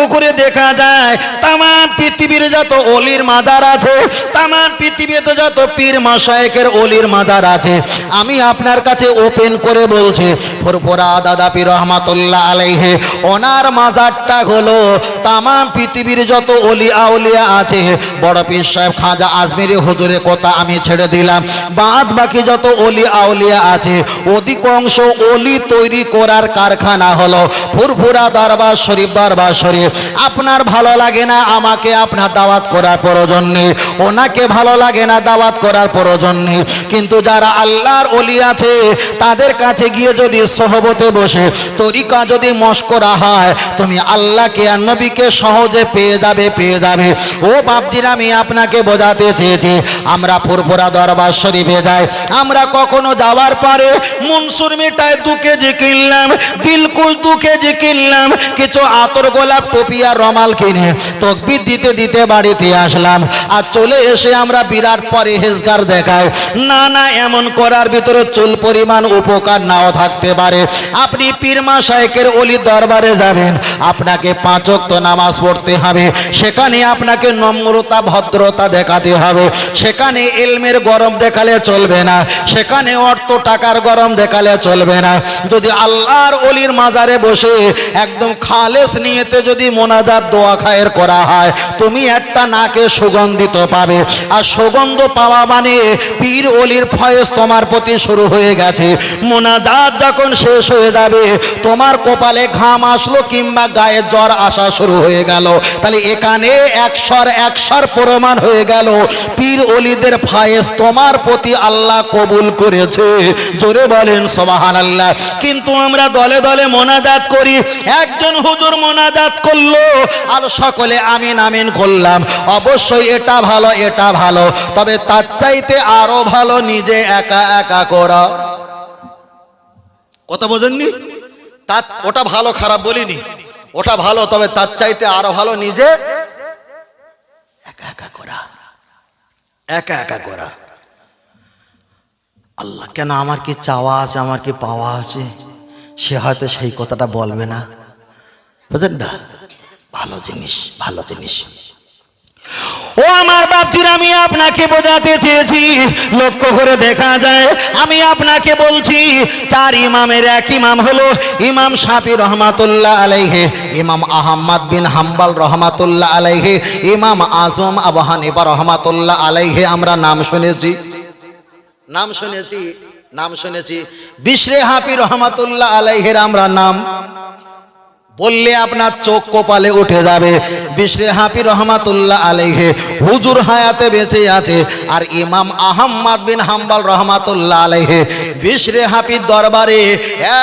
লক্ষ্য করে দেখা যায় তাম পৃথিবীর যত অলির মাজার আছে তাম পৃথিবীতে যত পীর মাসায়েকের অলির মাজার আছে, আমি আপনার কাছে ওপেন করে বলছি, ফুরফুরা দাদা পীর রহমাতুল্লাহ আলাইহে, ওনার মাজারটা হলো তাম পৃথিবীর যত অলি আউলিয়া আছে, বড় পীর সাহেব খাজা আজমিরি হুজুরের কথা আমি ছেড়ে দিলাম, বাদ বাকি যত অলি আউলিয়া আছে অধিকাংশ অলি তৈরি করার কারখানা হলো ফুরফুরা দরবার শরীফ দরবার শরীফ। আপনার ভালো লাগে না, আমাকে আপনার দাওয়াত করার প্রয়োজন নেই। ওনাকে ভালো লাগে না, দাওয়াত করার প্রয়োজন নেই। কিন্তু যারা আল্লাহর অলি আছে, তাদের কাছে গিয়ে যদি সহবতে বসে তরিকা যদি মস্করা হয়, তুমি আল্লাহকে আর নবীকে সহজে পেয়ে যাবে পেয়ে যাবে। ও বাপজির, আমি আপনাকে বোঝাতে চেয়েছি, আমরা ফুরফুরা দরবার শরীফে যাই। আমরা কখনো যাওয়ার পরে মনসুর মিঠাই দু কেজি কিনলাম বিলকুল দু কেজি কিনলাম কিছু আতর গোলাপ টুপি আর রমাল কিনে। তকবির দিতে দিতে বাড়িতে আসলাম। আর চলে এসে আমরা বিরাট পরে হেজগার দেখাই। না না, এমন করার ভিতরে চুল পরিমাণ উপকার নাও থাকতে পারে। আপনি পীরমা শাহেকের অলি দরবারে যাবেন। আপনাকে পাঁচক তো নামাজ পড়তে হবে। সেখানে আপনাকে নম্রতা, ভদ্রতা দেখাতে হবে। সেখানে এলমের গরম দেখালে চলবে না। সেখানে অর্থ টাকার গরম দেখালে চলবে না। যদি আল্লাহর অলির মাজারে বসে একদম খালেস নিয়েতে যদি মোনাজাত দোয়া খায়ের করা হয়, তুমি একটা নাকে সুগন্ধিত পাবে। আর সুগন্ধ পাওয়া মানে পীর অলির ফয়েজ তোমার প্রতি শুরু হয়ে গেছে। মোনাজাত যখন শেষ হয়ে যাবে, তোমার কপালে ঘাম আসলো কিংবা গায়ে জ্বর আসা শুরু হয়ে গেল। তাহলে এখানে একশর একশর প্রমাণ হয়ে গেল, পীর অলিদের ফায়েজ তোমার প্রতি আল্লাহ কবুল করেছে। জোরে বলেন সবাহান আল্লাহ কিন্তু আমরা দলে দলে মোনাজাত করি, একজন হুজুর মোনাজাত করল আর সকলে আমিন আমিন করলাম। অবশ্যই এটা ভালো এটা ভালো। তবে তার চাইতে আরও ভালো নিজে একা একা করা। কথা বোঝেননি? তার, ওটা ভালো খারাপ বলিনি। ওটা ভালো, তবে তার চাইতে আরও ভালো নিজে একা একা করা। একা একা করা। আল্লাহ, কেন আমার কি চাওয়া আছে, আমার কি পাওয়া আছে? সে হয়তো সেই কথাটা বলবে না। বুঝলেন না? ভালো জিনিস ভালো জিনিস। ও আমার বাপজির, আমি আপনাকে বোঝাতে চেয়েছি, লক্ষ্য করে দেখা যায়, আমি আপনাকে বলছি, চার ইমামের এক ইমাম হলো ইমাম শাফি রহমাতুল্লাহ আলাইহে, ইমাম আহম্মদ বিন হাম্বাল রহমাতুল্লাহ আলাইহে, ইমাম আজম আবু হানিফা রহমাতুল্লাহ আলাইহে, আমরা নাম শুনেছি। নাম শুনেছি নাম শুনেছি, বিশরে হাফি রহমাতুল্লাহ আলাইহের আমরা নাম। বললে আপনার চোখ কপালে উঠে যাবে। বিশরে হাফি রহমাতুল্লাহ আলাইহে, হুজুর হায়াতে বেঁচে আছে। আর ইমাম আহম্মদ বিন হাম্বাল রহমাতুল্লাহ আলাইহে, বিশরে হাফির দরবারে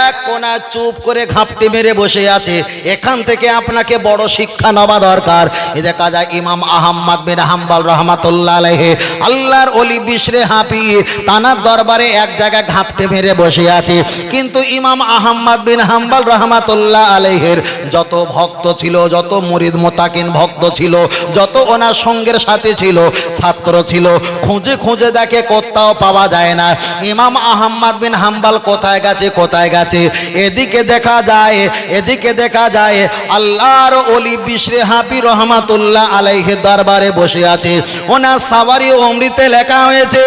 এক কোনা চুপ করে ঘাপটি মেরে বসে আছে। এখান থেকে আপনাকে বড় শিক্ষা নেওয়া দরকার। এ দেখা যায় ইমাম আহম্মদ বিন হাম্বাল রহমাতুল্লাহ আলাইহে, আল্লাহর অলি বিশরে হাফি, তানার দরবারে এক জায়গায় ঘাপটে মেরে বসে আছে। কিন্তু ইমাম আহম্মদ বিন হাম্বাল রহমাতুল্লাহ আলাইহের যত ভক্ত ছিল, যত মুরিদ মোতাকিন ভক্ত ছিল, যত ওনার সঙ্গের সাথে ছিল, ছাত্র ছিল, খুঁজে খুঁজে দেখে কোথাও পাওয়া যায় না। ইমাম আহম্মদ বিন হাম্বাল কোথায় গেছে কোথায় গেছে? এদিকে দেখা যায়, এদিকে দেখা যায়, আল্লাহর অলি বিশরে হাফি রহমাতুল্লাহ আলাইহে দরবারে বসে আছে। ওনার সাবারি অমৃতে লেখা হয়েছে,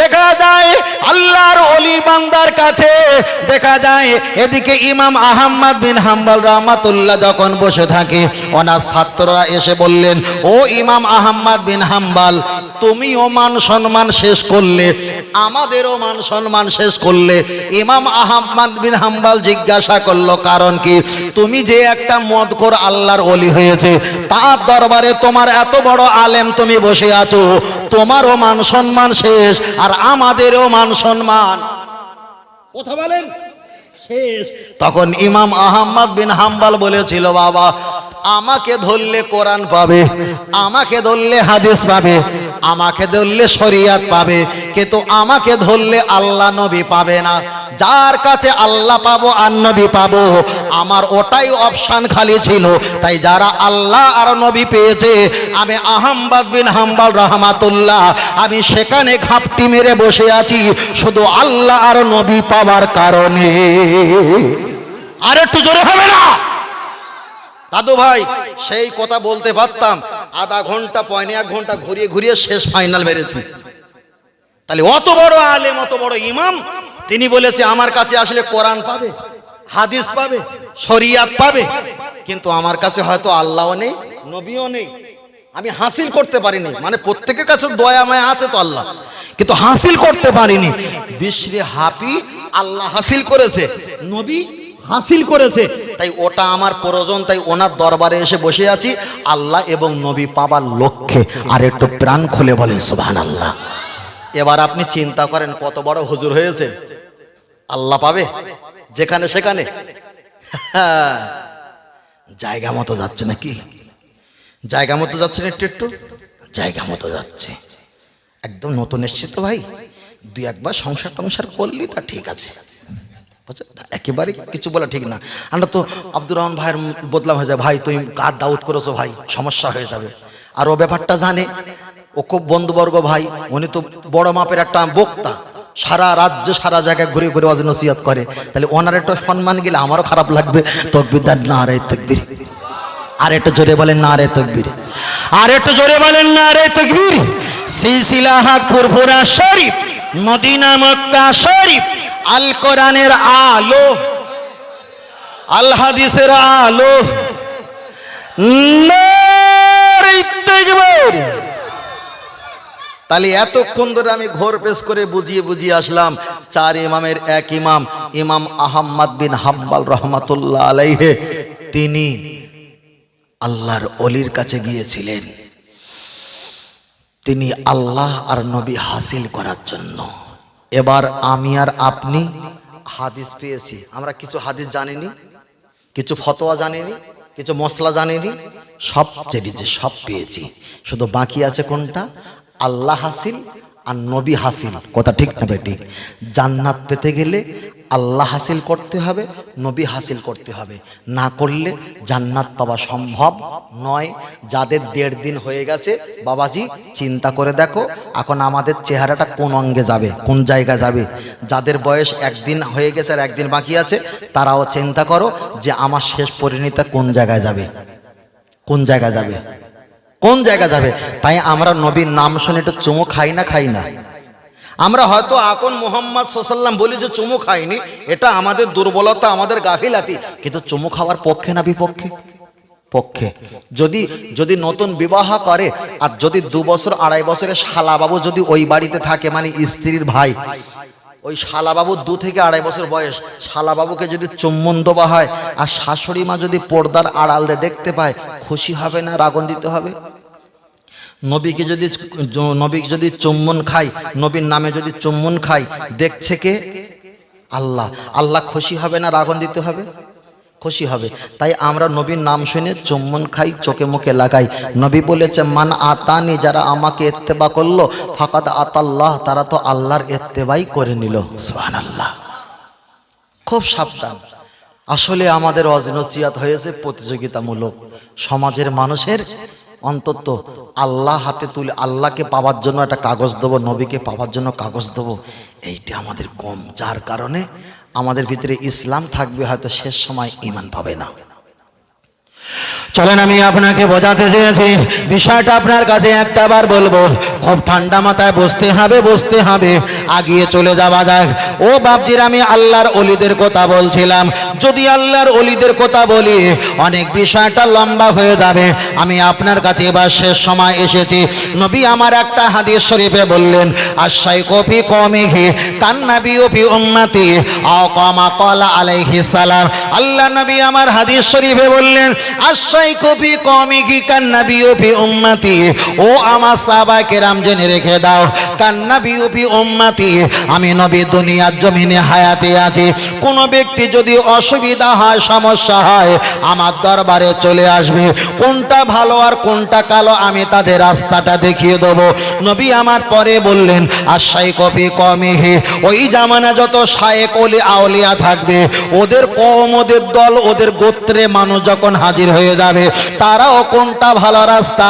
দেখা যায় আল্লাহর অলি বান্দার কাছে, দেখা যায় এদিকে ইমাম আহম্মদ বিন হাম্বাল রহমাতুল্লাহ যখন বসে থাকে, ওনার ছাত্ররা এসে বললেন, ও ইমাম আহম্মদ বিন হাম্বাল, তুমিও মান সম্মান শেষ করলে, আমাদেরও মান সম্মান শেষ করলে। ইমাম আহম্মদ বিন হাম্বাল জিজ্ঞাসা করল, কারণ কি? তুমি যে একটা মদকর আল্লাহর অলি হয়েছে, তার দরবারে তোমার এত বড় আলেম তুমি বসে আছো, তোমারও মান সম্মান শেষ আর আমাদেরও মান সম্মান। কথা বলেন? শেষ। তখন ইমাম আহম্মদ বিন হাম্বাল বলেছিল, বাবা, আমাকে ধরলে কোরআন পাবে, আমাকে ধরলে হাদিস পাবে, আমাকে ধরলে শরিয়াত পাবে, কিন্তু আমাকে ধরলে আল্লাহ নবী পাবে না। যার কাছে আল্লাহ পাবো আর নবী পাবো, আমার ওটাই অপশান খালি ছিল। তাই যারা আল্লাহ আর নবী পেয়েছে, আমি আহম্মদ বিন হাম্বাল রহমাতুল্লাহ, আমি সেখানে ঘাপটি মেরে বসে আছি, শুধু আল্লাহ আর নবী পাওয়ার কারণে। আর একটু জোরে হবে না? দাদু ভাই, সেই কথা বলতে পারতাম, আধা ঘণ্টা পয়নে এক ঘণ্টা ঘুরিয়ে ঘুরিয়ে শেষ ফাইনাল মেরেছি তাহলে অত বড় আলেম, অত বড় ইমাম তিনি বলেছে, আমার কাছে আসলে কোরআন পাবে, হাদিস পাবে, শরিয়াত পাবে, কিন্তু আমার কাছে হয়তো আল্লাহও নেই, নবীও নেই। আমি হাসিল করতে পারিনি। মানে প্রত্যেকের কাছে দয়া, মায়া আছে তো আল্লাহ। কিন্তু হাসিল করতে পারিনি। বিশ্রে হাপি আল্লাহ হাসিল করেছে, নবী হাসিল করেছে। তাই ওটা আমার প্রয়োজন, তাই ওনার দরবারে এসে বসে আছি। আল্লাহ এবং নবী পাবার লক্ষ্যে। আর একটু প্রাণ খুলে বলেন সুবহান আল্লাহ এবার আপনি চিন্তা করেন, কত বড় হুজুর হয়েছেন। আল্লাহ পাবে? যেখানে সেখানে। জায়গা মতো যাচ্ছে নাকি? জায়গা মতো যাচ্ছে না একটু একটু? জায়গা মতো যাচ্ছে। একদম নতুন এসছি তো ভাই। দুই একবার সংসার টংসার করলি তা ঠিক আছে? একেবারে কিছু বলা ঠিক না। আমরা তো আব্দুর রহমান ভাইয়ের বদলাম হয়ে যায়। ভাই তুই কার দাউদ করেছ ভাই? সমস্যা হয়ে যাবে। আর ও ব্যাপারটা জানে। ও খুব বন্ধুবর্গ ভাই। উনি তো বড় মাপের একটা বক্তা। সারা রাজ্যে সারা জায়গায় ঘুরে ঘুরে অজ নসিহত করে। তাহলে ওনার একটা সম্মান গেলে আমারও খারাপ লাগবে। তকবিদার না রে তকবির। আর একটু জোরে বলেন না রে তকবির। আর একটু জোরে বলেন না রে তকবির। সিলসিলা হাকপুর ফুরা শরীফ, মদিনা মক্কা শরীফ, আল কোরআনের আলো, আল হাদিসের আলো। নারে তাকবীর। তাহলে এতক্ষণ ধরে আমি ঘোর পেশ করে বুঝিয়ে বুঝিয়ে আসলাম, চার ইমামের এক ইমাম ইমাম আহম্মদ বিন হাম্বাল রহমাতুল্লাহ আলাইহে, তিনি আল্লাহর অলির কাছে গিয়েছিলেন। তিনি আল্লাহ আর নবী হাসিল করার জন্য। এবার আমি আর আপনি হাদিস পেয়েছি। আমরা কিছু হাদিস জানিনি, কিছু ফতোয়া জানিনি, কিছু মশলা জানিনি, সব জেনেছি সব পেয়েছি। শুধু বাকি আছে কোনটা? আল্লাহ হাসিল আর নবী হাসিল। কথা ঠিক না ঠিক। জান্নাত পেতে গেলে আল্লাহ হাসিল করতে হবে, নবী হাসিল করতে হবে। না করলে জান্নাত পাওয়া সম্ভব নয়। যাদের দেড় দিন হয়ে গেছে, বাবাজি, চিন্তা করে দেখো, এখন আমাদের চেহারাটা কোন অঙ্গে যাবে, কোন জায়গায় যাবে? যাদের বয়স একদিন হয়ে গেছে আর একদিন বাকি আছে, তারাও চিন্তা করো যে আমার শেষ পরিণতি কোন জায়গায় যাবে? কোন জায়গায় যাবে? কোন জায়গা যাবে? তাই আমরা নবীর নাম শুনে একটু চুমু খাই না খাই না। আমরা হয়তো এখন মোহাম্মদ সোসাল্লাম বলি যে চুমু খাইনি, এটা আমাদের দুর্বলতা, আমাদের গাফিলাতি। কিন্তু চুমু খাওয়ার পক্ষে না বিপক্ষে? পক্ষে। যদি যদি নতুন বিবাহ করে, আর যদি দু বছর আড়াই বছরের শালাবাবু যদি ওই বাড়িতে থাকে মানে স্ত্রীর ভাই, ওই শালাবাবু দু থেকে আড়াই বছর বয়স, শালাবাবুকে যদি চুম্বন দেওয়া হয়, আর শাশুড়ি মা যদি পর্দার আড়াল দেখতে পায়, খুশি হবে না রাগন দিতে হবে? নবীকে যদি নবীকে যদি চুম্বন খাই, নবীর নামে যদি চুম্বন খাই, দেখছে কে? আল্লাহ। আল্লাহ খুশি হবে না রাগন দিতে হবে? খুশি হবে। তাই আমরা নবীর নাম শুনে চুম্বন খাই, চোখে মুখে লাগাই। নবী বলেছে, মান আতানি, যারা আমাকে এত্তেবা করল, ফাকাদ আতাল্লাহ তারা তো আল্লাহর এত্তেবাই করে নিল। সোহান আল্লাহ খুব সাবধান। আসলে আমাদের অজনসিয়াত হয়েছে প্রতিযোগিতামূলক। সমাজের মানুষের অন্তত আল্লাহ হাতে তুলে আল্লাহকে পাওয়ার জন্য একটা কাগজ দেবো, নবীকে পাওয়ার জন্য কাগজ দেবো। এইটা আমাদের কম, যার কারণে আমাদের ভিতরে ইসলাম থাকবে হয়তো শেষ সময় ইমান পাবে না। চলেন আমি আপনাকে বোঝাতে চেয়েছি। বিষয়টা আপনার কাছে একটা বার বলব। খুব ঠান্ডা মাথায় বসতে হবে বসতে হবে। আগিয়ে চলে যাওয়া যাক। ও বাপজির, আমি আল্লাহর অলিদের কথা বলছিলাম। যদি আল্লাহর অলিদের কথা বলি, অনেক বিষয়টা লম্বা হয়ে যাবে। আমি আপনার কাছে এবার শেষ সময় এসেছি। নবী আমার একটা হাদিস শরীফে বললেন, আশাই কফি কমিহি কান্নাবি ওফি উম্মাতি আও কমা কলা আলাইহি সালাম। আল্লাহ নবী আমার হাদিস শরীফে বললেন আশাই কফি কমিহি কান্নাবি ওফি উম্মাতি। ও আমার সাহাবা কেরাম জেনে রেখে দাও, কান্নাবি ওফি উম্মাতি। আমি নবী দুনিয়ার জমিনে হায়াতে আছি। কোনো ব্যক্তি যদি অসুবিধা হয়, সমস্যা হয়, আমার দরবারে চলে আসবে। কোনটা ভালো আর কোনটা কালো, আমি তাদের রাস্তাটা দেখিয়ে দেবো। নবী আমার পরে বললেন আশাই কপি কমেহে ওই জামানা যত শায়েক অলি আউলিয়া থাকবে, ওদের কম ওদের দল, ওদের গোত্রে মানুষ যখন হাজির হয়ে যাবে। তারাও কোনটা ভালো রাস্তা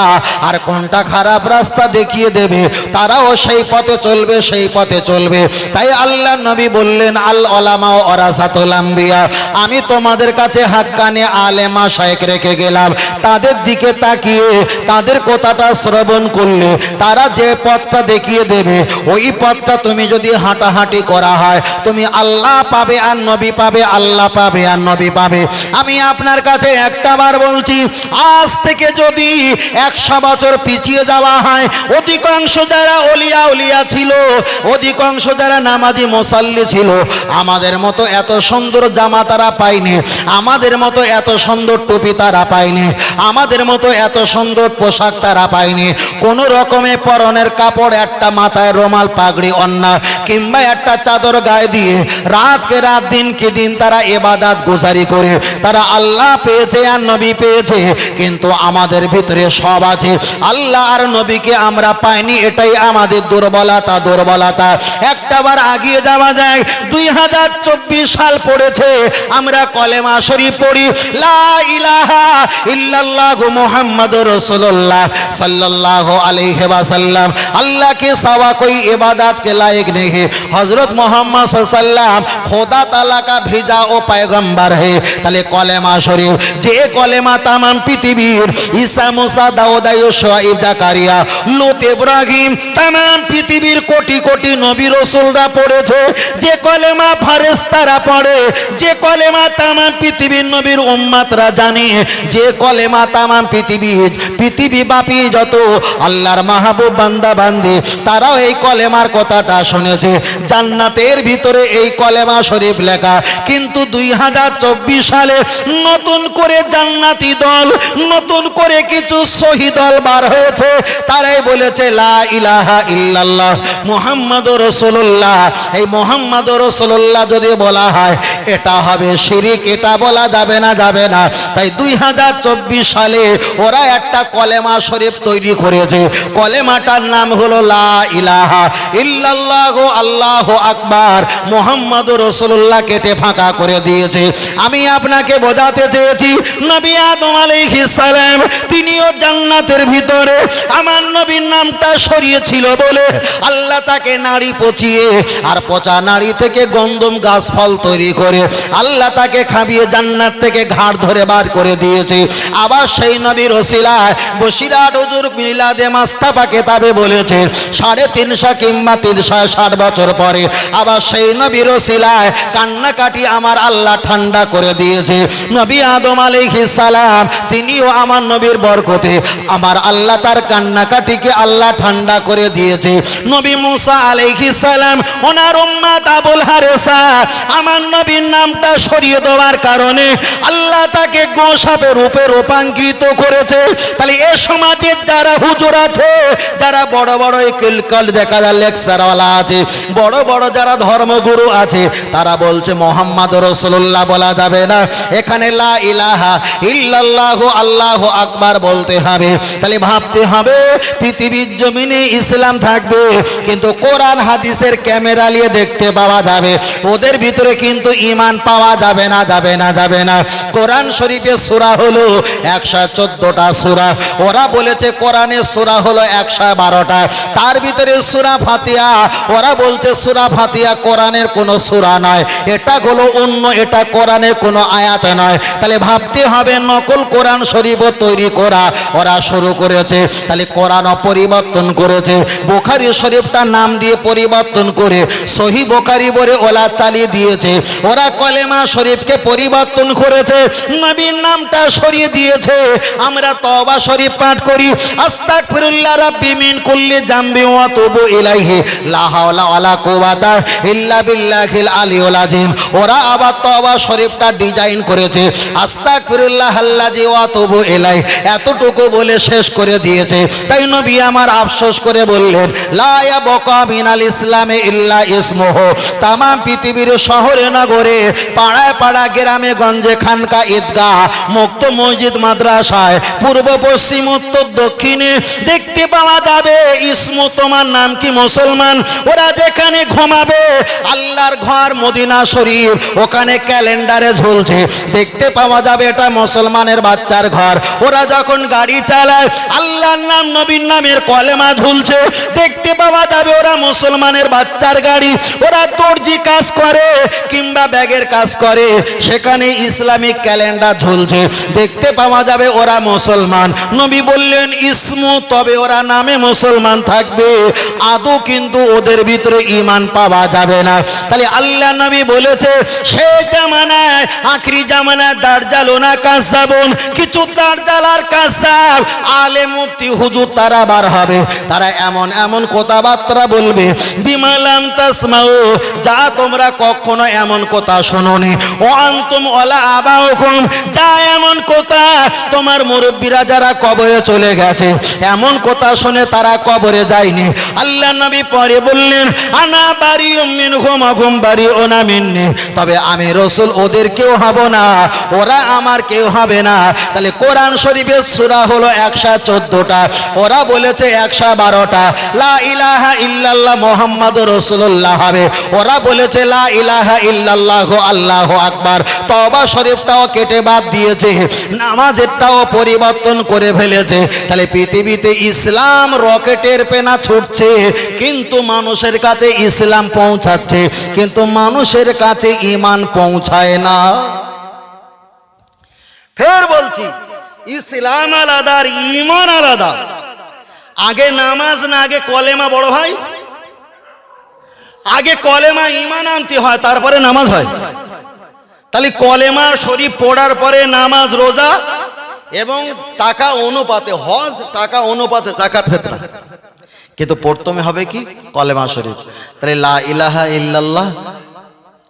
আর কোনটা খারাপ রাস্তা দেখিয়ে দেবে। তারাও সেই পথে চলবে, সেই পথে চলবে। তাই আল্লাহ নবী বললেন, আল ওলামা ও অরাসাতুল আম্বিয়া, আমি তোমাদের কাছে হাক্কানে আলেমা শায়েক রেখে গেলাম। তাদের দিকে তাকিয়ে তাদের কথাটা শ্রবণ করলে তারা যে পথটা দেখিয়ে দেবে, ওই পথটা তুমি যদি হাঁটাহাঁটি করা হয়, তুমি আল্লাহ পাবে আর নবী পাবে, আল্লাহ পাবে আর নবী পাবে। আমি আপনার কাছে একটা বার বলছি, আজ থেকে যদি একশো বছর পিছিয়ে যাওয়া হয়, অধিকাংশ যারা অলিয়া উলিয়া ছিল, অধিকাংশ যারা নামাজি মোসাল্লি ছিল, আমাদের মতো এত সুন্দর জামা তারা পায়নি, আমাদের মতো এত সুন্দর টুপি তারা পায়নি, আমাদের মতো এত সুন্দর পোশাক তারা পায়নি। কোনো রকমে পরনের কাপড়, একটা মাথায় রোমাল, পাগড়ি, অন্যা, কিংবা একটা চাদর গায়ে দিয়ে রাতকে রাত, দিনকে দিন তারা এবাদাত গুজারি করে, তারা আল্লাহ পেয়েছে আর নবী পেয়েছে, কিন্তু আমাদের ভিতরে সব আছে। আল্লাহ আর নবীকে আমরা পাইনি, এটাই আমাদের দুর্বলতা দুর্বলতা। একটাবার আগিয়ে যাওয়া যায়, দুই হাজার চব্বিশ সাল পড়েছে, আমরা কলেমা শরীফ পড়ি, লা ইলাহা ইল্লাল্লাহু মুহাম্মাদুর রাসূলুল্লাহ সাল্লাল্লাহু আলাইহি ওয়াসাল্লাম। কে সাওয়া ইবাদত কে লায়েক নেই হযরত মুহাম্মদ সাল্লাল্লাহু খুদা তাআলা কা ভেজা ও পয়গম্বর তাহলে কলেমা শরীফ, যে কলেমা তামাম পৃথিবীর ঈসা, মুসা ইব্রাহিম তামাম পৃথিবীর কোটি কোটি নবী রসুলরা পড়েছে। যে কলেমা ফারেস্তারা পড়ে, যে কলেমা তামাম পৃথিবীর নবীর উম্মাতরা জানে, যে কলেমা তামাম পৃথিবী বাপি যত আল্লাহর মাহবুব বান্দা, বান্দি, তারাও এই কলেমার কথাটা শুনেছে। জান্নাতের ভিতরে এই কলেমা শরীফ লেখা। কিন্তু দুই হাজার চব্বিশ সালে নতুন করে জান্নাতি দল নতুন করে কিছু শহীদ দল বার হয়েছে। তারাই বলেছে, লা ইলাহা ইল্লাল্লাহ মুহাম্মদ রসুল্লাহ এই মোহাম্মদ রসুল্লাহ যদি বলা হয়, এটা হবে শিরিক, এটা বলা যাবে না যাবে না। তাই দুই হাজার চব্বিশ সালে ওরা একটা কলেমা শরীফ তৈরি করেছে। কলেমাটার নাম হলো, লা ইলাহা ইল্লাল্লাহ আল্লাহ আকবার। মোহাম্মদ রসুল্লাহ কেটে ফাঁকা করে দিয়েছে। আমি আপনাকে বোঝাতে চেয়েছি নবী আদম আলাইহিস সালাম, তিনিও জান্নাতের ভিতরে। আমার নবীর নামটা সরিয়েছিল বলে আল্লাহ তাকে নাড়ি পচিয়ে আর পচা নাড়ি থেকে গন্ধম গাছ ফল তৈরি করে আল্লাহ তাকে খাবিয়ে জান্নাত থেকে ঘাড় ধরে বার করে দিয়েছে। আবার সেই নবীর ওসিলায় বসিরাট হুজুর মিলাদে মাস্তাফা কেতাবে বলেছে, সাড়ে তিনশো কিংবা তিনশো ষাট বছর পরে আবার সেই নবীর ওসিলায় কান্নাকাটি আমার আল্লাহ ঠান্ডা করে দিয়েছে। নবী আদম আলাইহিস সালাম তিনিও আমার নবীর বরকতে আমার আল্লাহ তার কান্নাকাটিকে আল্লাহ ঠান্ডা করে দিয়েছে। নবী মুসা আলাইহিস সালাম ওনার উম্মাত আবুল হারেসা, আমার নবীর নামটা সরিয়ে দেওয়ার কারণে আল্লাহ তাকে গোসাপে রূপে রূপান্তরিত করেছে। তাহলে এ সমাজের যারা হুজুর আছে, যারা বড় বড় এই কিলকল দেখা যায়, লেকচারওয়ালা আছে, বড় বড় যারা ধর্মগুরু আছে, তারা বলছে, মোহাম্মদ রসুল্লাহ বলা যাবে না। এখানে লা ইলাহা ইল্লাল্লাহু আল্লাহু আকবার বলতে হবে। তাহলে ভাবতে হবে, পৃথিবীর জমিনে ইসলাম থাকবে, কিন্তু কোরআন হাদিসের ক্যামেরা নিয়ে দেখতে পাওয়া যাবে। ওদের ভিতরে কিন্তু ইমান পাওয়া যাবে না যাবে না যাবে না। কোরআন শরীফের সুরা হলো একশো চোদ্দটা সুরা। ওরা বলেছে কোরআনের সুরা হলো একশো বারোটা। তার ভিতরে সুরা ফাতিয়া ওরা বলছে সুরা ফাতিয়া কোরআনের কোনো সুরা নয়। এটা হলো অন্য, এটা কোরআনের কোনো আয়াত নয়। তাহলে ভাবতে হবে নকল কোরআন শরীফও তৈরি করা। ওরা শুরু করেছে, তাহলে কোরআনও পরিবর্তন করেছে। বোখারি শরীফটা নাম দিয়ে পরিবর্তন করে সহি বোখারি বলে ওলা চালিয়ে দিয়েছে। ওরা কলেমা শরীফকে পরিবর্তন করেছে, নবীর নামটা সরিয়ে দিয়েছে। আমরা তবা শরীফ পাঠ করি আস্তাক ফিরুল্লাহ রাব্বি মিন কুল্লি জামবি ওয়া তুবু ইলাইহি, লা হাওলা ইল্লা বিল্লাহিল আলিউল আযীম ওরা আবার তবা শরীফটা ডিজাইন করেছে আস্তাক ফিরুল্লাহ আল্লাজি ওয়া তুবু ইলাই এতটুকু বলে শেষ করে দিয়েছে। তাই নবী আমার আফসোস করে বললেন, লা ইয়াবকা মিনাল ইসলামে ইল্লা ইসমুহ। তাম পৃথিবীর শহরে, নগরে, পাড়ায় পাড়া গ্রামে গঞ্জে, খানকা, ঈদগাহ, মুক্ত মসজিদ, মাদ্রাসায়, পূর্ব, পশ্চিম, উত্তর, দক্ষিণে, দেখতে পাওয়া যাবে, ইসমু তোমার নাম কি মুসলমান? ওরা যেখানে ঘুমাবে, আল্লাহর ঘর মদিনা শরীফ, ওখানে ক্যালেন্ডারে ঝুলছে। দেখতে পাওয়া যাবে এটা মুসলমানের বাচ্চার ঘর। ওরা যখন গাড়ি চালায়, আল্লাহর নাম, নবীর নামের কলেমা ঝুলছে। দেখতে পাওয়া যাবে ওরা মুসলমানের বাচ্চার গাড়ি। ওরা দর্জি কাজ করে কিংবা ব্যাগের কাজ করে। সেখানে ইসলামিক ক্যালেন্ডার ঝুলছে। দেখতে পাওয়া যাবে ওরা মুসলমান। নবী বললেন, ইসমু তবে ওরা নামে মুসলমান থাকবে। আদৌ কিন্তু ওদের ভিতরে ইমান পাওয়া যাবে না। তাহলে আল্লাহ নবী বলেছে, সে জামানায়, আখরি জামানায় দার্জাল ওনা কাসাবন কিছু দার্জাল আর কাসাব, আলে মুফতি হুজুর তারা বার হবে। তারা এমন এমন কথাবার্তা বলবে বিমালাম তাসমাউ, যা তোমরা কখনো এমন কথা শোনোনি। ও আন্তুম ওলা আবাউকুম, যা এমন কথা তোমার মুরব্বীরা যারা কবরে চলে গেছে, এমন কথা শুনে তারা কবরে যায়নি। আল্লাহ নবী পরে বললেন, আনা বাড়ি মিন ঘুম ঘুম বাড়ি ওনা মিন্নি। তবে আমি রসুল ওদের কেউ হব না, ওরা আমার কেউ হবে না। তাহলে কোরআন শরীফের সূরা হলো একশো চোদ্দটা। ওরা বলেছে একশো বারোটা। লা ইলাহা ইল্লাল্লাহ মোহাম্মদ রসুল্লাহ হবে। ওরা বলেছে লা ইলাহা ইল্লাল্লাহ আল্লাহ আকবার। তবা শরীফটাও কেটে বাদ দিয়েছে। নামাজেরটাও পরিবর্তন করে ফেলেছে। তাহলে পৃথিবীতে ইসলাম রকেটের পেনা ছুটছে। কিন্তু মানুষের কাছে ইসলাম পৌঁছাচ্ছে। কিন্তু মানুষের কাছে ইমান পৌঁছায় না। ফের বলছি, ইসলাম আলাদা আর ইমান আলাদা। আগে নামাজ না, আগে কলেমা, বড় ভাই? আগে কলেমা ইমান আনতে হয়, তারপরে নামাজ হয়। তাহলে কলেমা শরীফ পড়ার পরে নামাজ, রোজা এবং টাকা অনুপাতে, হজ, টাকা অনুপাতে জাকাত ফেতরা কিন্তু প্রথমে হবে কি? কলেমা শরীফ। তাহলে লা ইলাহা ইল্লাল্লাহ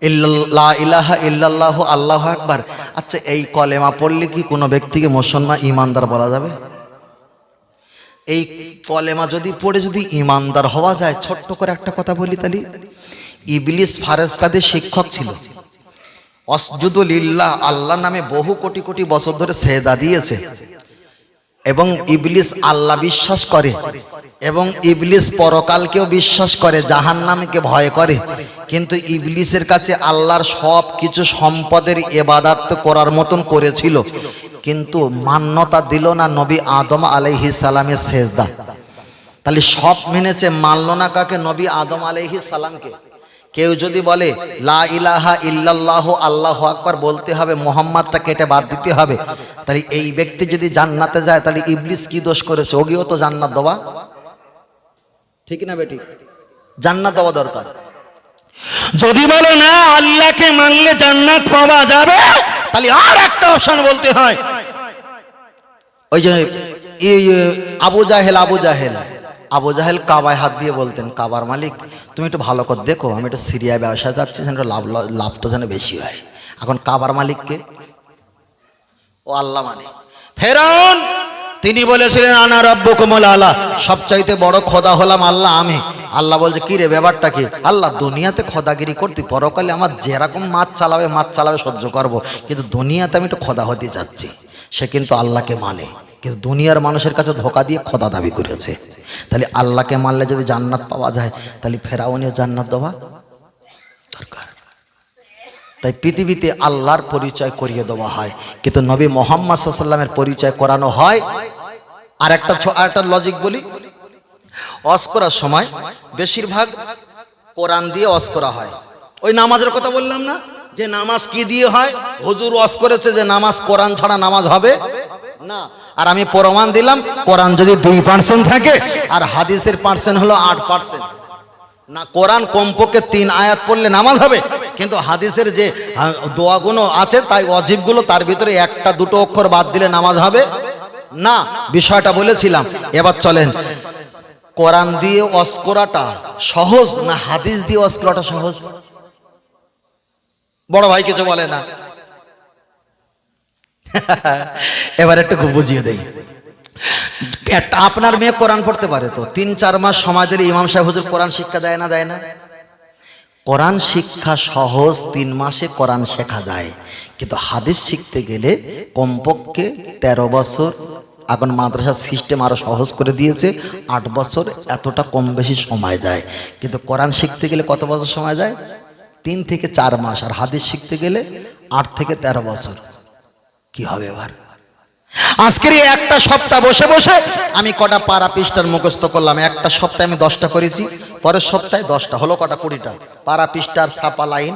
ইল্লাল্লাহ- লা ইলাহা ইল্লাল্লাহ, আল্লাহ আকবার। আচ্ছা এই কলেমা পড়লে কি কোনো ব্যক্তিকে মুসলমান ইমানদার বলা যাবে? এই কলেমা যদি পড়ে যদি ইমানদার হওয়া যায়, ছোট্ট করে একটা কথা বলি তাহলে। ইবলিস ফারেস্তাদের শিক্ষক ছিল। অসজুদুলিল্লাহ আল্লাহ নামে বহু কোটি কোটি বছর ধরে সেজা দিয়েছে। এবং ইবলিস আল্লাহ বিশ্বাস করে, এবং ইবলিস পরকালকেও বিশ্বাস করে জাহান নামকে ভয় করে। কিন্তু ইবলিসের কাছে আল্লাহর সব কিছু সম্পদের এবাদাত করার মতন করেছিল। কিন্তু মান্যতা দিল না নবী আদম আলাইহি সালামের সেজদা। তাহলে সব মেনেছে মানল না কাকে? নবী আদম আলাইহি সালামকে। কেউ যদি বলে, লা ইলাহা ইল্লাল্লাহ আল্লাহ আকবার বলতে হবে, মোহাম্মদটা কেটে বাদ দিতে হবে, তাহলে এই ব্যক্তি যদি জান্নাতে যায়, তাহলে ইবলিস কি দোষ করেছে? ওগিও তো জান্নাত দেওয়া। ঠিক না বেটি? জান্নাত দেওয়া দরকার। যদি বলো, না, আল্লাহকে মানলে জান্নাত পাওয়া যাবে, তাহলে আর একটা অপশন বলতে হয়। ওই যে আবু জাহেল আবু জাহেল। আবু জাহেল কাবায় হাত দিয়ে বলতেন, কাবার মালিক, তুমি একটু ভালো করে দেখো, আমি একটু সিরিয়ায় ব্যবসা যাচ্ছি যেন লাভ লাভটা যেন বেশি হয়। এখন কাবার মালিককে ও আল্লাহ মানে। ফেরাউন, তিনি বলেছিলেন, আনা রব্বু কুমল আল্লাহ সবচাইতে বড় খোদা হলাম আল্লাহ আমি। আল্লাহ বলছে, কি রে ব্যাপারটা কি? আল্লাহ, দুনিয়াতে খোদাগিরি করতে, পরকালে আমার যেরকম মাছ চালাবে মাছ চালাবে সহ্য করব। কিন্তু দুনিয়াতে আমি একটু খোদা হতে যাচ্ছি সে কিন্তু আল্লাহকে মানে। কিন্তু দুনিয়ার মানুষের কাছে ধোকা দিয়ে খোদা দাবি করেছে। তাহলে আল্লাহকে মানলে যদি জান্নাত পাওয়া যায়, তাহলে ফেরাউনিও জান্নাত দেওয়া দরকার। তাই পৃথিবীতে আল্লাহর পরিচয় করিয়ে দেওয়া হয়, কিন্তু নবী মোহাম্মদ সাল্লামের পরিচয় করানো হয়। আর একটা একটা লজিক বলি অস করার সময় বেশিরভাগ কোরআন দিয়ে অস করা হয়। ওই নামাজের কথা বললাম না, যে নামাজ কি দিয়ে হয়? হুজুর অস করেছে যে নামাজ কোরআন ছাড়া নামাজ হবে না। আর আমি প্রমাণ দিলাম, কোরআন যদি দুই পার্সেন্ট থাকে, আর হাদিসের পার্সেন্ট হলো আট পার্সেন্ট না, কোরআন কমপক্ষে তিন আয়াত পড়লে নামাজ হবে, কিন্তু হাদিসের যে দোয়াগুলো আছে, তাই অজীবগুলো তার ভিতরে একটা দুটো অক্ষর বাদ দিলে নামাজ হবে। না, বিষয়টা বলেছিলাম। এবার চলেন। কোরআন দিয়ে অস করাটা সহজ না হাদিস দিয়ে অস করাটা সহজ? বড় ভাই কিছু বলে না। এবার একটু বুঝিয়ে একটা আপনার মেয়ে কোরআন পড়তে পারে তো, তিন, চার মাস সময় দিলে ইমাম সাহেব হুজুর কোরআন শিক্ষা দেয় না দেয় না? কোরআন শিক্ষা সহজ, তিন মাসে কোরআন শেখা যায়। কিন্তু হাদিস শিখতে গেলে কমপক্ষে তেরো বছর, এখন মাদ্রাসার সিস্টেম আরও সহজ করে দিয়েছে, আট বছর এতটা কম বেশি সময় যায়। কিন্তু কোরআন শিখতে গেলে কত বছর সময় যায়? তিন থেকে চার মাস, আর হাদিস শিখতে গেলে আট থেকে তেরো বছর। কি হবে এবার? আজকের একটা সপ্তাহ বসে বসে আমি কটা পাড়া পৃষ্ঠার মুখস্থ করলাম। একটা সপ্তাহে আমি দশটা করেছি, পরের সপ্তাহে দশটা, হলো কটা কুড়িটা। পাড়া পৃষ্ঠার ছাপা লাইন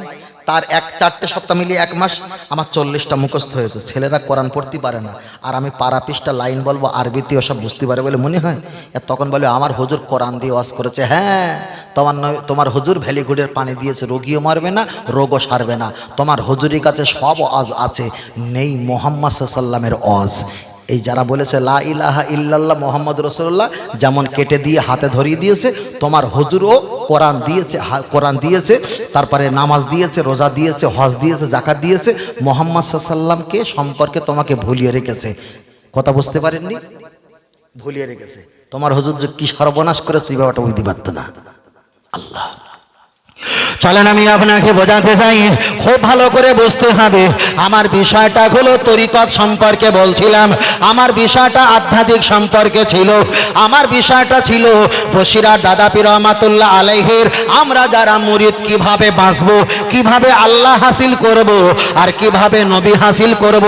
তার এক চারটে সপ্তাহ মিলিয়ে এক মাস আমার চল্লিশটা মুখস্থ হয়েছে ছেলেরা কোরআন পড়তে পারে না। আর আমি পাড়া লাইন বলব, আরবিতে ওসব বুঝতে পারে বলে মনে হয়? আর তখন বলে, আমার হুজুর কোরআন দিয়ে ওয়াজ করেছে। হ্যাঁ তোমার নয়, তোমার হুজুর ভ্যালিগুডের পানি দিয়েছে, রোগীও মারবে না, রোগও সারবে না। তোমার হুজুরির কাছে সব অজ আছে। নেই মোহাম্মদ সাল্লামের অজ এই যারা বলেছে, লা ইলাহা ইল্লাল্লাহ মোহাম্মদ রসুল্লাহ যেমন কেটে দিয়ে হাতে ধরিয়ে দিয়েছে, তোমার হুজুরও কোরআন দিয়েছে কোরআন দিয়েছে, তারপরে নামাজ দিয়েছে, রোজা দিয়েছে, হজ দিয়েছে জাকাত দিয়েছে, মোহাম্মদ সাল্লামকে সম্পর্কে তোমাকে ভুলিয়ে রেখেছে? কথা বুঝতে পারেননি? ভুলিয়ে রেখেছে। তোমার হজুর যে কি সর্বনাশ করেছে, এই ব্যাপারটা বুঝতে পারতো না। আল্লাহ। চলেন, আমি আপনাকে বোঝাতে চাই। খুব ভালো করে বুঝতে হবে। আমার বিষয়টা হলো তরিকত সম্পর্কে বলছিলাম। আমার বিষয়টা আধ্যাত্মিক সম্পর্কে ছিল। আমার বিষয়টা ছিল বসিরার দাদা পীর রহমাতুল্লাহ আলাইহের, আমরা যারা মুরিদ কীভাবে বাঁচব, কীভাবে আল্লাহ হাসিল করব আর কীভাবে নবী হাসিল করব,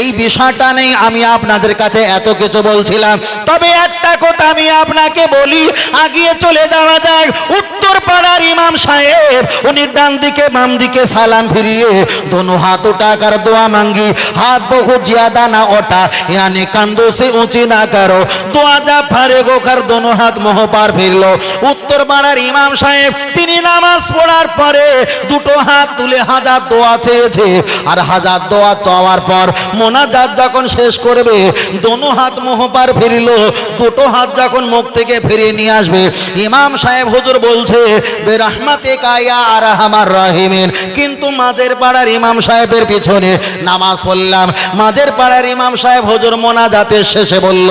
এই বিষয়টা নেই আমি আপনাদের কাছে এত কিছু বলছিলাম। তবে একটা কথা আমি আপনাকে বলি, আগিয়ে চলে যাওয়া যাক। উত্তর পাড়ার ইমাম সাহেব উনি ডান দিকে বাম দিকে সালাম ফিরিয়ে দোনো হাত উঠাকার দোয়া মাঙ্গি হাত বহু জিয়াদা না ওঠা यानी कंधों से ऊंची ना करो দোয়া যা ফারে গোকার দোনো হাত মোহ পার ফিরলো উত্তর পাড়ার ইমাম সাহেব তিনি নামাজ পড়ার পরে দুটো হাত তুলে হাজার দোয়া চেয়েছে আর হাজার দোয়া চাওয়ার পর মোনাজাত যখন শেষ করবে দোনো হাত মোহ পার ফিরলো দুটো হাত যখন মুখ থেকে ফিরিয়ে নিয়ে আসবে ইমাম সাহেব হুজুর বলছে বেরহমাতে কায়া আর আমার রহিমিন। কিন্তু মাঝের পাড়ার ইমাম সাহেবের পিছনে নামাজ পড়লাম। মাঝের পাড়ার ইমাম সাহেব হুজুর মোনাজাতের শেষে বলল,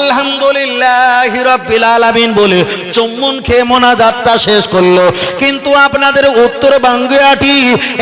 আলহামদুলিল্লাহ রব্বিল আলামিন বলে চুম্বন খেয়ে মোনাজাতটা শেষ করল। কিন্তু আপনাদের উত্তর বাঙ্গুয়াটি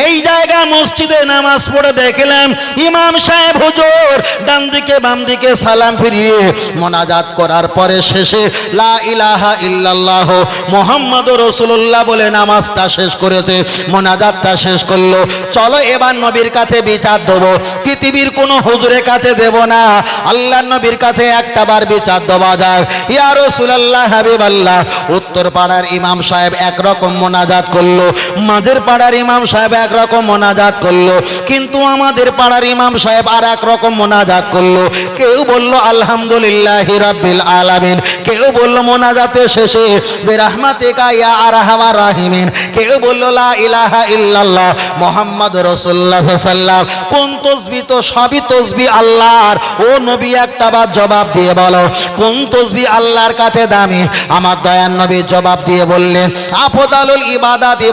এই জায়গা মসজিদে নামাজ পড়ে দেখলাম, ইমাম সাহেব হুজুর ডান দিকে বাম দিকে সালাম ফিরিয়ে মোনাজাত করার পরে শেষে লা ইলাহা ইল্লাল্লাহ মোহাম্মদ রসুল্লাহ বলে নামাজটা শেষ করেছে, মোনাজাতটা শেষ করল। চলো এবার নবীর কাছে বিচার দেবো। পৃথিবীর কোনো হুজুরের কাছে দেব না। আল্লাহ নবীর কাছে একটা বার বিচার দেওয়া যাক। ইয়া রসুলাল্লাহ হাবিব আল্লাহ উত্তর পাড়ার ইমাম সাহেব একরকম মোনাজাত করল। মাঝের পাড়ার ইমাম সাহেব একরকম মোনাজাত করল। কিন্তু আমাদের পাড়ার ইমাম সাহেব আর এক রকম মোনাজাত করল। কেউ বলল, আলহামদুলিল্লাহ রাব্বিল আলামিন। কেউ বলল, মোনাজাতের শেষে বেরহমাতে কায়া আর রাহিমিন। কেউ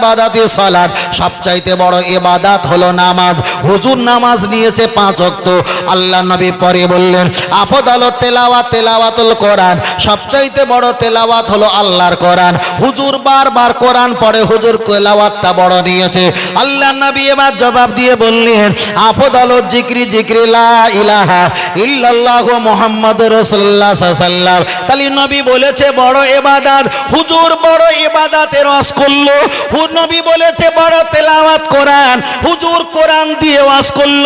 বার সবচাইতে বড় ইবাদাত হলো নামাজ। হুজুর নামাজ নিয়েছে পাঁচ ওয়াক্ত। আল্লাহ নবী পরে বললেন আফদালুত তেলাওয়াত, তেলাওয়াতুল কোরআন। সবচাইতে বড় তেলাওয়াত হলো আল্লাহর কোরআন। হুজুর বারবার কোরআন পড়ে, হুজুর তেলাওয়াতটা বড় নিয়েছে। আল্লাহ নবী এবার জবাব দিয়ে বললেন আফদালুত জিক্রি জিক্রি ইলাহা ইল্লাল্লাহু মুহাম্মাদুর রাসূলুল্লাহ সাল্লাল্লাহু তাহলে নবী বলেছে, বড় ইবাদত, হুজুর বড় ইবাদতের রস করল। হু, নবী বলেছে, বড় তেলাওয়াত কোরআন, হুজুর কোরআন দিয়ে ওয়াজ করল।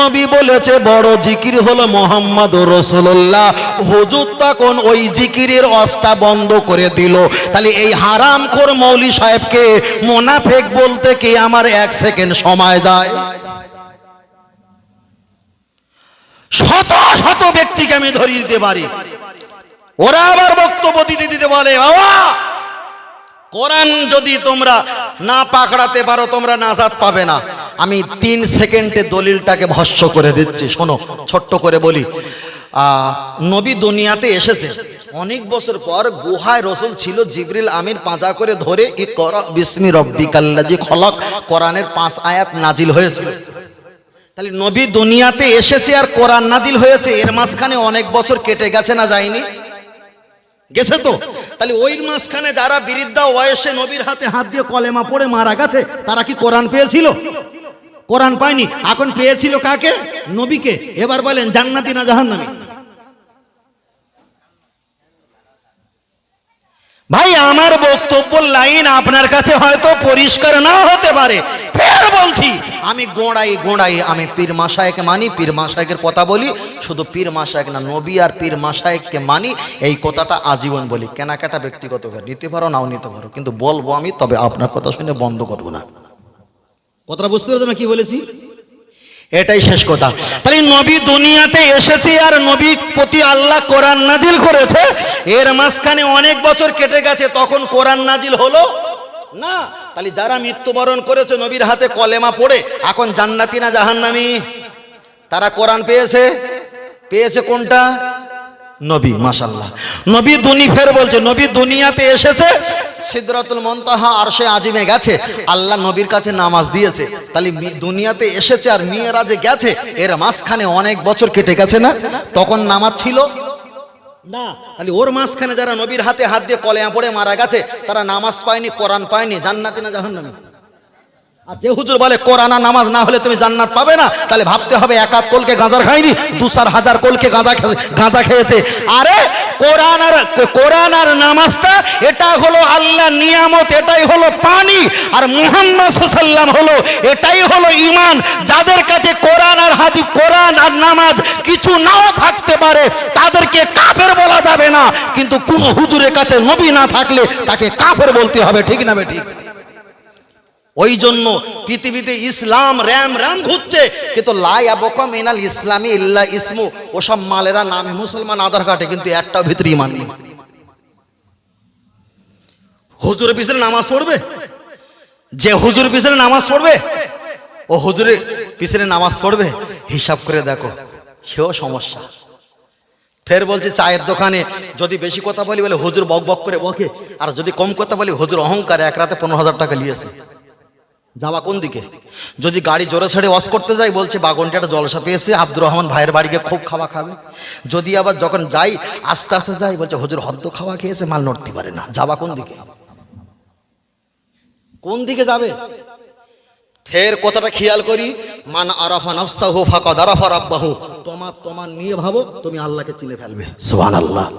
নবী বলেছে, বড় জিকির হলো মোহাম্মদ রসুল্লাহ হুজুর তখন ওই জিকিরের অসটা বন্ধ করে দিল। তাহলে এই হারাম কর মৌলি সাহেবকে মোনাফেক বলতে কি আমার এক সেকেন্ড সময় যায়? শত শত ব্যক্তিকে আমি ধরিয়ে দিতে পারি। ওরা আবার বক্তব্য দিতে দিতে বলে বাবা কোরআন যদি তোমরা না পাকড়াতে পারো তোমরা নাজাত পাবে না। আমি তিন সেকেন্ডে দলিলটাকে ভস্য করে দিচ্ছি। শোনো ছোট্ট করে বলি আহ, নবী দুনিয়াতে এসেছে। অনেক বছর পর গুহায় রসুল ছিল জিবরিল আমির পাঁজা করে ধরে কর খলক, কোরআনের পাঁচ আয়াত নাজিল হয়েছিল। তাহলে নবী দুনিয়াতে এসেছে আর কোরআন নাজিল হয়েছে, এর মাঝখানে অনেক বছর কেটে গেছে না যায়নি? গেছে তো? তাহলে ওই মাঝখানে যারা বিরিদ্ধা বয়সে নবীর হাতে হাত দিয়ে কলেমা পড়ে মারা গেছে, তারা কি কোরআন পেয়েছিল? কোরআন পায়নি। এখন পেয়েছিল কাকে? নবীকে। এবার বলেন, জান্নাতি না জাহান্নামী? ভাই, আমার বক্তব্য লাইন আপনার কাছে হয়তো পরিষ্কার না হতে পারে। ফের বলছি, আমি গোড়াই গোড়াই, আমি পীর মাসায়েকে মানি, পীর মাসায়েকের কথা বলি, শুধু পীর মাসায়েক না, নবী আর পীর মাসায়েককে মানি, এই কথাটা আজীবন বলি। কেনাকাটা ব্যক্তিগত। নিতে পারো, নাও নিতে পারো, কিন্তু বলব আমি, তবে আপনার কথা শুনে বন্ধ করব না। কথাটা বুঝতে পেরেছ না কি বলেছি? এটাই শেষ কথা। তাহলে নবী দুনিয়াতে এসেছে আর নবী প্রতি আল্লাহ কোরআন নাজিল করেছে। এর মাঝখানে অনেক বছর কেটে গেছে, তখন কোরআন নাজিল হলো? না। তাহলে যারা মৃত্যুবরণ করেছে, নবীর হাতে কলেমা পড়ে, এখন জান্নাতি না জাহান্নামি? তারা কোরআন পেয়েছে? পেয়েছে কোনটা? নবী মাশাল্লাহ নবী দুনি ফের বলছে নবী দুনিয়াতে এসেছে সিদ্ধরাতুল মন্তাহা আর সে আজিমে গেছে আল্লাহ নবীর কাছে নামাজ দিয়েছে। তাহলে দুনিয়াতে এসেছে আর মেয়েরা যে গেছে এর মাঝখানে অনেক বছর কেটে গেছে না? তখন নামাজ ছিল? না। তাহলে ওর মাঝখানে যারা নবীর হাতে হাত দিয়ে কলেয়া পড়ে মারা গেছে তারা নামাজ পায়নি কোরআন পায়নি জান্নাতি না জাহান্নামী? আর যে হুজুর বলে, কোরআন নামাজ না হলে তুমি জান্নাত পাবে না, তাহলে ভাবতে হবে একাত কোলকে গাঁজার খায়নি দুসার হাজার কোলকে গাঁজা গাঁজা খেয়েছে। আরে, কোরআন আর কোরআন আর নামাজটা, এটা হলো আল্লাহ নিয়ামত, এটাই হলো পানি, আর মুহাম্মদ সাল্লাম হলো, এটাই হলো ইমান যাদের কাছে কোরআন আর হাদি কোরআন আর নামাজ কিছু নাও থাকতে পারে, তাদেরকে কাফের বলা যাবে না। কিন্তু কোন হুজুরের কাছে নবী না থাকলে তাকে কাফের বলতে হবে, ঠিক না বে ঠিক? ওই জন্য পৃথিবীতে ইসলাম র্যাম র্যাম ঘুরছে, কিন্তু লাই আবকা মিনাল ইসলামী ইল্লা ইসমু, ওসব মালেরা নামে মুসলমান আধার কার্ডে, কিন্তু একটাও ভিতরে ইমান নেই। হুজুরের পিছনে নামাজ পড়বে? যে হুজুর পিছনে নামাজ পড়বে, ও হুজুরের পিছনে নামাজ পড়বে, হিসাব করে দেখো, সেও সমস্যা। ফের বলছে, চায়ের দোকানে যদি বেশি কথা বলি বলে হুজুর বক বক করে বকে, আর যদি কম কথা বলি হুজুর অহংকার এক রাতে পনেরো হাজার টাকা নিয়েছে। যাওয়া কোন দিকে? যদি গাড়ি জোরে ছেড়ে ওয়াশ করতে যাই, বলছে, বাগনটা একটা জলসা পেয়েছে, আব্দুর রহমান ভাইয়ের বাড়িকে খুব খাওয়া খাবে। যদি আবার যখন যাই, আস্তে আস্তে যাই, বলছে, হুজুর হদ্দ খাওয়া খেয়েছে, মাল নড়তে পারে না। যাওয়া কোন দিকে? কোন দিকে যাবে? ফের কথাটা খেয়াল করি, মান আরাফা নফসাহু ফাকাদ আরাফা রাব্বাহু। তোমার তোমার নিয়ে ভাবো, তুমি আল্লাহকে চিনে ফেলবে। সুবহানাল্লাহ।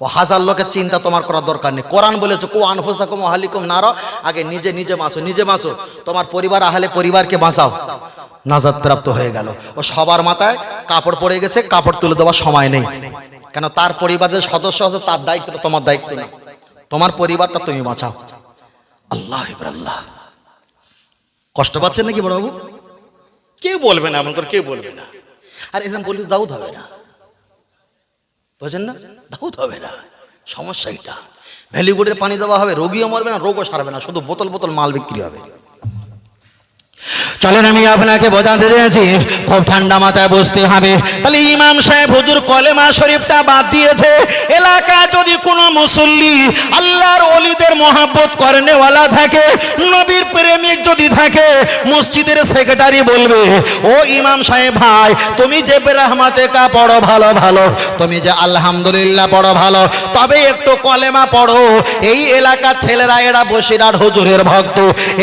ও হাজার লোকের চিন্তা তোমার করার দরকার নেই। কোরআন বলেছে, কো আনফুসাকুম আহালিকুম নারা। আগে নিজে নিজে বাঁচো নিজে বাঁচো। তোমার পরিবার, আহলে পরিবারকে বাঁচাও। নাজাদ প্রাপ্ত হয়ে গেল। ও সবার মাথায় কাপড় পড়ে গেছে, কাপড় তুলে দেওয়ার সময় নেই। কেন তার পরিবারের সদস্য আছে, তার দায়িত্ব তোমার দায়িত্ব না তোমার পরিবারটা তুমি বাঁচাও। আল্লাহ আল্লাহ। কষ্ট পাচ্ছেন নাকি বড়বাবু? কেউ বলবে না, এমন করে কেউ বলবে না। আর এরকম বললে দাউদ হবে না। বুঝেন না? দাউদ হবে না। সমস্যা এটা ভ্যালিগুডের পানি দেওয়া হবে, রোগীও মরবে না, রোগও সারবে না, শুধু বোতল বোতল মাল বিক্রি হবে। চলেন আমি আপনাকে বোঝাতে চেয়েছি, খুব ঠান্ডা মাথায় বসতে হবে। তাহলে ইমাম সাহেব হুজুর কলেমা শরীফটা বাদ দিয়েছে এলাকা যদি কোনো মুসল্লি আল্লাহর অলিদের মহাব্বত করেনেওয়ালা থাকে, নবীর প্রেমিক যদি থাকে, মসজিদের সেক্রেটারি বলবে, ও ইমাম সাহেব ভাই, তুমি যে বেরাহমাতে কা পড়ো ভালো ভালো, তুমি যে আলহামদুলিল্লাহ পড়ো ভালো, তবে একটু কলেমা পড়ো। এই এলাকার ছেলেরা এরা বসিরার হুজুরের ভক্ত,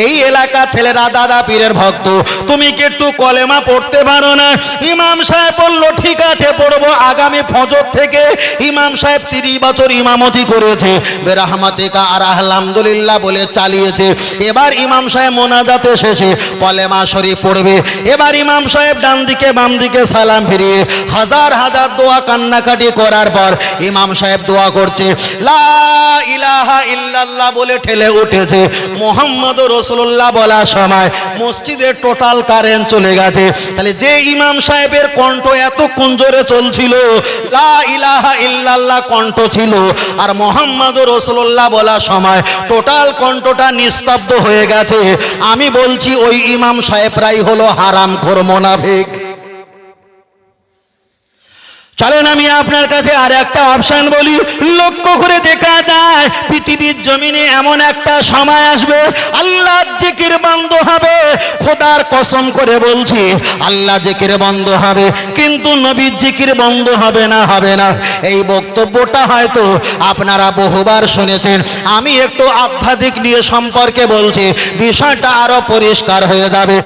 এই এলাকার ছেলেরা দাদা পীরের ভক্ত। তুমি কি একটু কলেমা পড়তে পারো না? ইমাম সাহেব বলল, ঠিক আছে, পড়ব। আগামী ফজর থেকে ইমাম সাহেব তিরিশ বছর ইমামতি করেছে। বেরাহমাতিকা আর আলহামদুলিল্লাহ বলে চালিয়েছে। এবার ইমাম সাহেব মোনাজাতে শেষে কলেমা শরীফ পড়বে। এবার ইমাম সাহেব ডান দিকে বাম দিকে সালাম ফিরিয়ে হাজার হাজার দোয়া কান্নাকাটি করার পর ইমাম সাহেব দোয়া করছে, লা ইলাহা ইল্লাল্লাহ বলে ঠেলে উঠেছে। মোহাম্মদ রসুল্লাহ বলার সময় মসজিদের টোটাল কারেন্ট চলে গেছে। তাহলে যে ইমাম সাহেবের কণ্ঠ এত কুঞ্জরে চলছিল, লা ইলাহা ইল্লাল্লাহ কণ্ঠ ছিল, আর মোহাম্মদ রসুল্লাহ বলার সময় টোটাল কণ্ঠটা নিস্তব্ধ হয়ে গেছে। আমি বলছি, ওই ইমাম সাহেবরাই হলো হারাম খোর মোনাফিক। চলেন আমি আপনার কাছে আর একটা অপশন বলি, লক্ষ্য করে দেখা যায়, পৃথিবীর জমিনে এমন একটা সময় আসবে, আল্লাহ জিকির বন্ধ হবে, খোদার কসম করে বলছি, আল্লাহ জিকির বন্ধ হবে, কিন্তু নবীর জিকির বন্ধ হবে না হবে না। এই বক্তব্যটা হয়তো আপনারা বহুবার শুনেছেন, আমি একটু আধ্যাত্মিক নিয়ে সম্পর্কে বলছি, বিষয়টা আরও পরিষ্কার হয়ে যাবে।